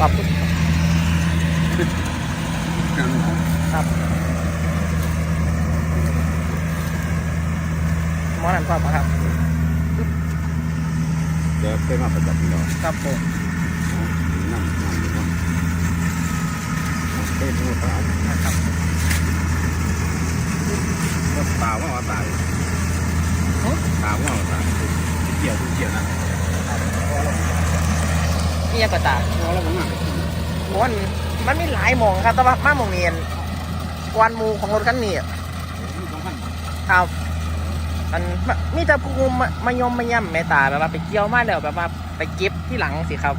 ขอบคุณครับหมอนั่นก็มาครับเดี๋ยวไปมาประจับพี่น้ครับผมนั่งนั่งนั่งเป็นผู้ตายนะครับตาว่าตายตาว่าตายเกี่ยวเกี่ยวนะ นี่ยังกระตากพอแล้วผมนั่งมันมันมีหลายหมองครับ แต่ว่ามาหมองเนียนกวนมูของรถคันนี้อะสองพันครับมันมีแต่ภูมิมามายมมาย่ำแม่ตาแบบว่าไปเกี่ยวมาแล้วแบบว่าไปเก็บที่หลังสิครับ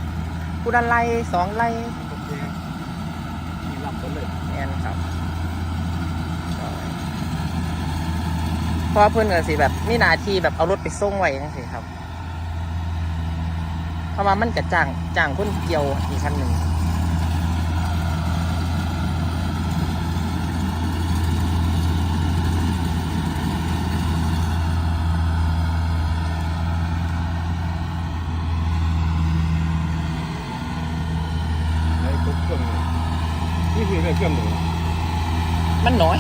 ผู้ดันไล่สองไล่เคมีลำกันเลยเนี่ยนครับเพราะว่าเพื่อนก็สิแบบมีหนาทีแบบเอารถไปส่งไว้จังสิครับ เพราะว่ามันกระจ้างจ้างคนเกี่ยวอีกคันหนึ่งในเครื่องนี่คือในเครื่องหนึ่งมันน้อย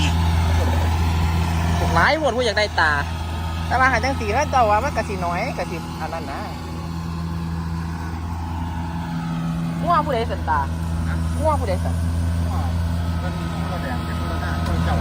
หลายหมดว่าอยากได้ตา แต่ว่าหาจังสีแล้วเจ้าว่ามันกระสีน้อยกระสีอันนั้นนะ ง่วงผู้ใดสันตาง่วงผู้ใดสันเป็นตัวแดงเป็นตัวหน้าตัวเจ้า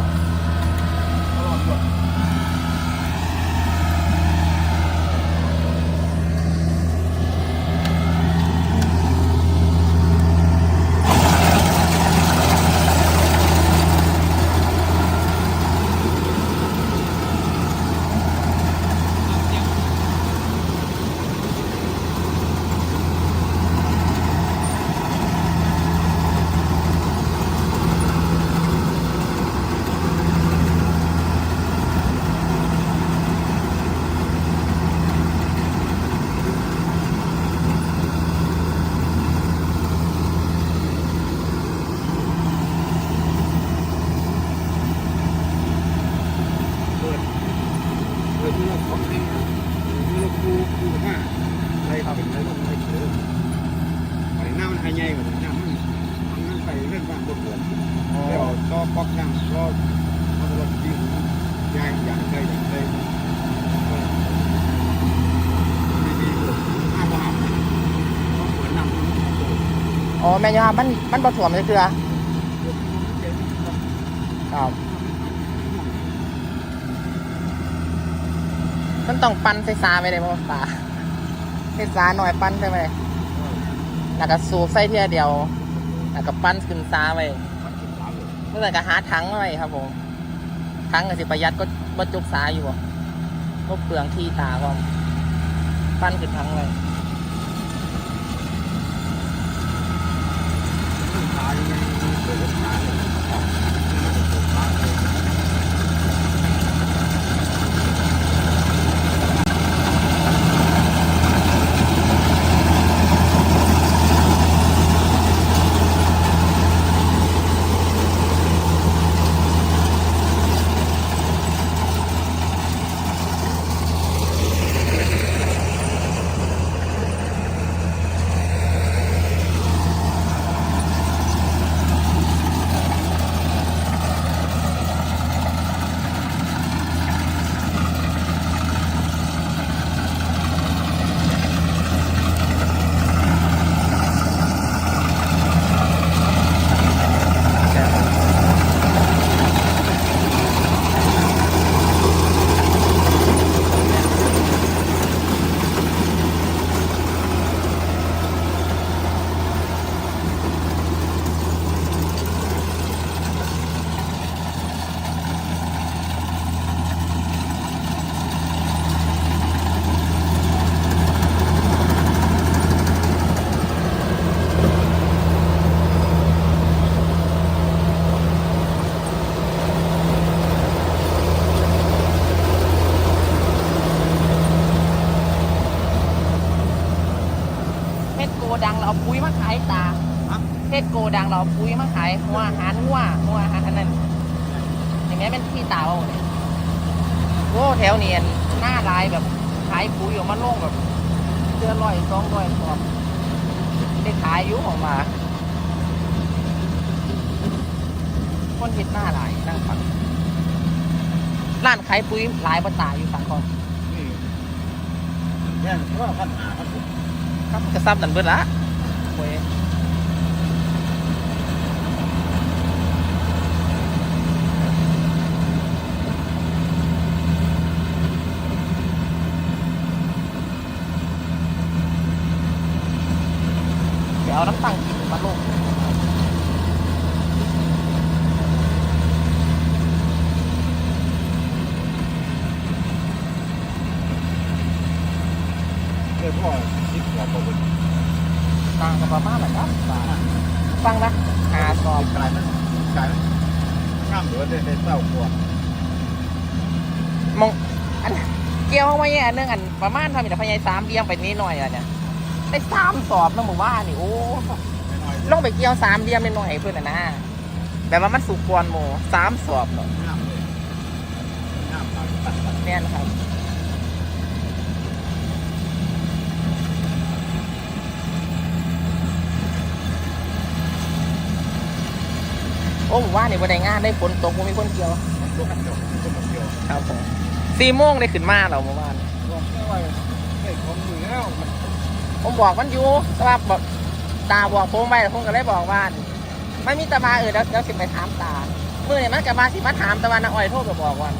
ของเองที่เราคูคูห้าอะไรเป็นอะไรต้องไปเจอไปหน้ามันหายใหญ่กว่าหน้ามันมันนั่นไปเรื่องบ้านบนเรือนแล้วต่อปอกน้ำรอมันรถดียายอย่างเคยอย่างเคยดีๆเลยห้าบาทต้องเปิดน้ำอ๋อแม่ยามันมันผสมเลยคือครับ มันต้องปั้นใส่ซาไม่ได้เพราะว่าปลาใส่ซาหน่อยปั้นใช่ไหมแล้วก็สูบใส่เทียเดียว แล้วก็ปั้นขึ้นซาไว้เมื่อไหร่ก็หาถังไว้ครับผมถังก็สิประหยัดก็บรรจุกซาอยู่ก็เปลืองที่ตาก็ปั้นขึ้นถังไว้เพ เพชรโกดังเราเอาปุ๋ยมาขายหัวอาหารหัวหัวอาหารอันนั้นอย่างนี้เป็นที่ตาเอาเนี่ยโอ้แถวเนียนหน้าลายแบบขายปุ๋ยออกมาโล่งแบบเดือนร้อยสองร้อยกว่าได้ขายอยู่ออกมา คนเห็ดหน้าหลายนั่งฟังร้านขายปุ๋ยหลายบนตายอยู่สังคมนี่เนี่ยเพราะว่าพันหาพันหกครับกระซับนั่นเบิดละโอ้ยเดี๋ยวเอาน้ำตังกิน มาลงเลยพ่อคิดกว่าประวัติตังกับประมาณไหนครับฟังนะหาสอบกลายมันกลายมันข้ามเหลือได้ได้เศร้ากว่ามองอันเกี่ยวเอาไว้อันหนึงอันประมาณทำแต่พยายสามเลี้ยงไปนิดหน่อยอะเนี่ยได้สามสอบนะหมู่บ้านนี่โอ้น้อย ลงไปเกี่ยวสามเลี้ยงนิดหน่อยเพื่อนน่ะนะแบบว่ามันสุกกวนหมูสามสอบเนาะน้ำเลยน้ำตัดตัดแน่นครับโอ้หมู่บ้านนี่บ่ไดงานได้ฝนตกบ่มีคนเกี่ยวลูกเดียวคนเดียวครับผมสี่โมงได้ขึ้นมาแล้วหมู่บ้านบอวานผมบอกมันอยู่แต่ว่าบ ตาบอกผมไปผมก็เลยบอกว่าไม่มีตามาเออแล้วแล้วสิไปถามตาเมื่อเนี่ยมันกับมาสิมาถามตะวันนาอ้อยโทษก็บอกว่า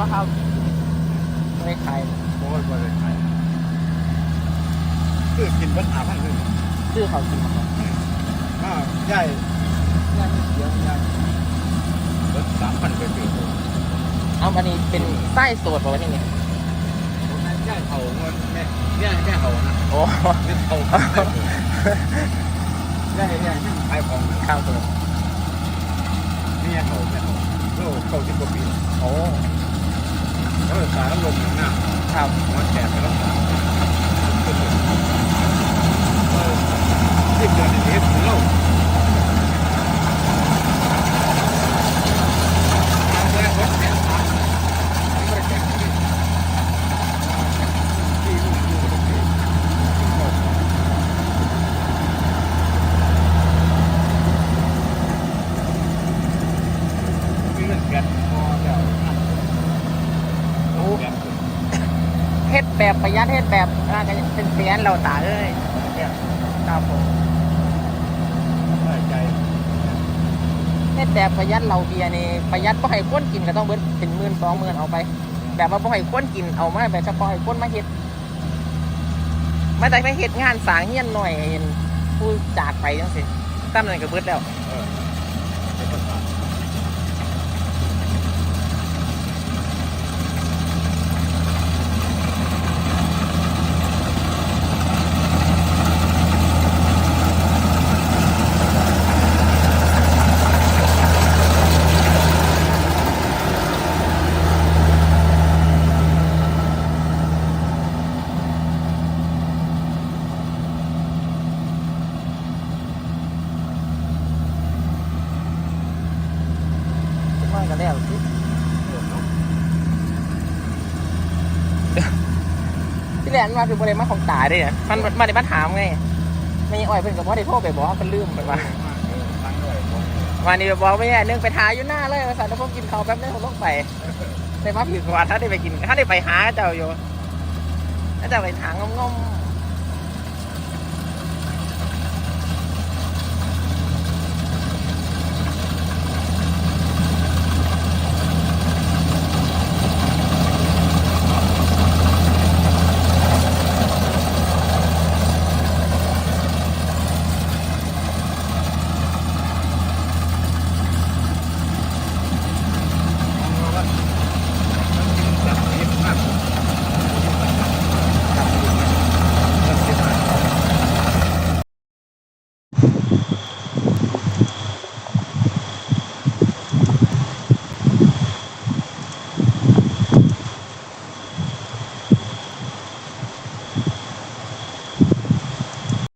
ป็นวะครับ ไม่ขายโอ้ยว่าได้ขายคือกินปัญหาพันหนึ่งซื้อเขากินมาครับอ่าใหญ่ใหญ่เสียงใหญ่รถสามพันไปเปลี่ยนเอาอันนี้เป็นไส้สดป่ะวะนี่เนี่ยผมนั่นใหญ่เห่าเงินแม่ใหญ่ใหญ่เห่านะโอ้เป็นเห่าใหญ่ใหญ่ที่ขายของข้าวสดนี่เห่าแม่เห่าโลกเก้าสิบกว่าปีโอ้ แล้วสารลมหน้าครับมันแฉไปแล้วที่เกิดเหตุเล่าแรกรถแฉสามไม่ได้แฉที่ที่ลูกอยู่ตรงนี้มีเงินแก๊สพอแล้ว โอ้ แก๊ส เฮ็ดแบบประหยัดเฮ็ดแบบน่าจะเป็นแสนเราตาเอ้ยเนี่ยครับผมได้ใจเฮ็ดแบบประหยัดเราเบียร์นี่ประหยัดบ่ให้คนกินก็ต้องเบิดเป็นหมื่นสองหมื่นเอาไป แบบว่าบ่ให้คนกินเอามาแบบเฉพาะให้คนมาเฮ็ดมาแต่ไปเฮ็ดงานสร้างเฮียนหน่อยเห็นผู้จากไปจังซี่ตั้มนั่นก็เบิดแล้ว เออเป็นภาษา คิดว่าก็แล้วสิ เออเนาะ ที่แรกมันว่าคือบ่ได้มาของตายด้เนี่ยมันมาได้มาถามไงไม่อ้อยเพิ่นกับ่ได้โทษไปบอกเพิ่นลืมไปว่าวันนี้บอกไม่แย่นึงไปทาอยู่หน้าเลยว่าสันแล้วผมกินข้าวแป๊บนึงผมลงไปได้มาผิดกว่าถ้าได้ไปกินถ้าได้ไปหาเจ้าอยู่ถ้าจะไปถางงม